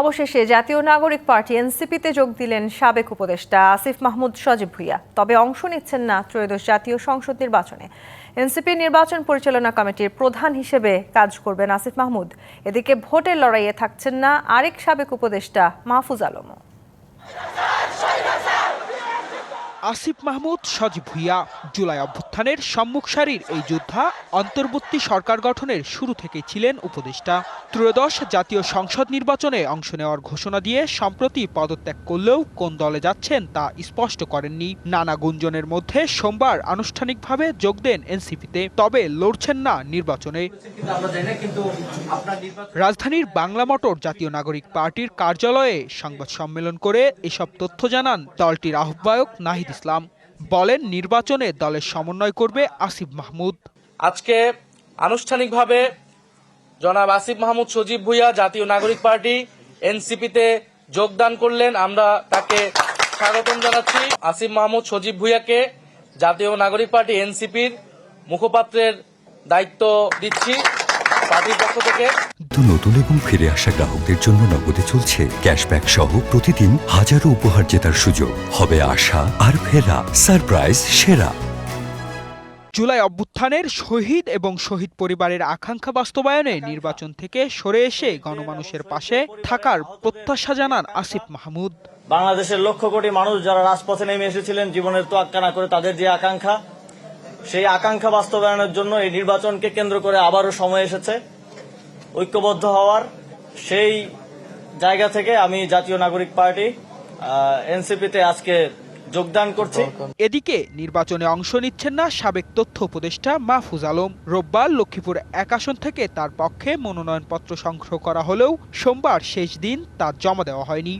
অবশেষে জাতীয় নাগরিক পার্টি এনসিপিতে যোগ দিলেন সাবেক উপদেষ্টা আসিফ মাহমুদ সজীব ভুইয়া। তবে অংশ নিচ্ছেন না ত্রয়োদশ জাতীয় সংসদ নির্বাচনে। এনসিপি নির্বাচন পরিচালনা কমিটির প্রধান হিসেবে কাজ করবেন আসিফ মাহমুদ। এদিকে ভোটের লড়াইয়ে থাকছেন না আরেক সাবেক উপদেষ্টা মাহফুজ আলমও। আসিফ মাহমুদ, সজীব ভুইয়া, জুলাই অভ্যুত্থানের সম্মুখ সারির এই যোদ্ধা অন্তর্বর্তী সরকার গঠনের শুরু থেকেই ছিলেন উপদেষ্টা। ত্রয়োদশ জাতীয় সংসদ নির্বাচনে অংশ নেওয়ার ঘোষণা দিয়ে সম্প্রতি পদত্যাগ করলেও কোন দলে যাচ্ছেন তা স্পষ্ট করেননি। নানা গুঞ্জনের মধ্যে সোমবার আনুষ্ঠানিকভাবে যোগ দেন এনসিপিতে, তবে লড়ছেন না নির্বাচনে। রাজধানীর বাংলা মোটর জাতীয় নাগরিক পার্টির কার্যালয়ে সংবাদ সম্মেলন করে এসব তথ্য জানান দলটির আহ্বায়ক নাহিদ ইসলাম বলেন নির্বাচনে দলের সমন্বয় করবে আসিফ মাহমুদ। আজকে আনুষ্ঠানিকভাবে জনাব আসিফ মাহমুদ সজীব ভুইয়া জাতীয় নাগরিক পার্টি, এনসিপিতে যোগদান করলেন। আমরা তাকে স্বাগতম জানাচ্ছি। আসিফ মাহমুদ সজীব ভুইয়াকে জাতীয় নাগরিক পার্টি, এনসিপির মুখপাত্রের দায়িত্ব দিচ্ছি। পার্টির পক্ষ থেকে। তো নতুন এবং ফিরে আসা গ্রাহকদের জন্য নগদে চলছে ক্যাশব্যাক সহ প্রতিদিন হাজারো উপহার জেতার সুযোগ। হবে আশা আর ফেরা সারপ্রাইজ সেরা। জুলাই অভ্যুত্থানের শহীদ এবং শহীদ পরিবারের আকাঙ্ক্ষা বাস্তবায়নে নির্বাচন থেকে সরে এসে গণমানুষের পাশে থাকার প্রত্যাশা জানান আসিফ মাহমুদ। বাংলাদেশের লক্ষ কোটি মানুষ যারা রাজপথে নেমে এসেছিলেন জীবনের তোয়াক্কা না করে তাদের যে আকাঙ্ক্ষা সেই আকাঙ্ক্ষা বাস্তবায়নের জন্য এই নির্বাচনকে কেন্দ্র করে আবারও সময় এসেছে। ঐক্যবদ্ধ হওয়ার সেই জায়গা থেকে আমি জাতীয় নাগরিক পার্টি এনসিপিতে আজকে যোগদান করছি। এদিকে নির্বাচনে অংশ নিচ্ছেন না সাবেক তথ্য উপদেষ্টা মাহফুজ আলম। রোববার লক্ষ্মীপুর এক আসন থেকে তার পক্ষে মনোনয়নপত্র সংগ্রহ করা হলেও সোমবার শেষ দিন তা জমা দেওয়া হয়নি।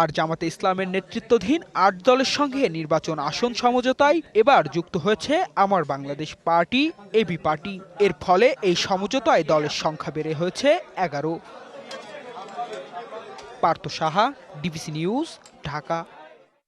আর জামাতে ইসলামের নেতৃত্বাধীন আট দলের সঙ্গে নির্বাচন আসন সমঝোতায় এবার যুক্ত হয়েছে আমার বাংলাদেশ পার্টি এবি পার্টি। এর ফলে এই সমঝোতায় দলের সংখ্যা বেড়ে হয়েছে এগারো। Partha Saha, DBC news, Dhaka.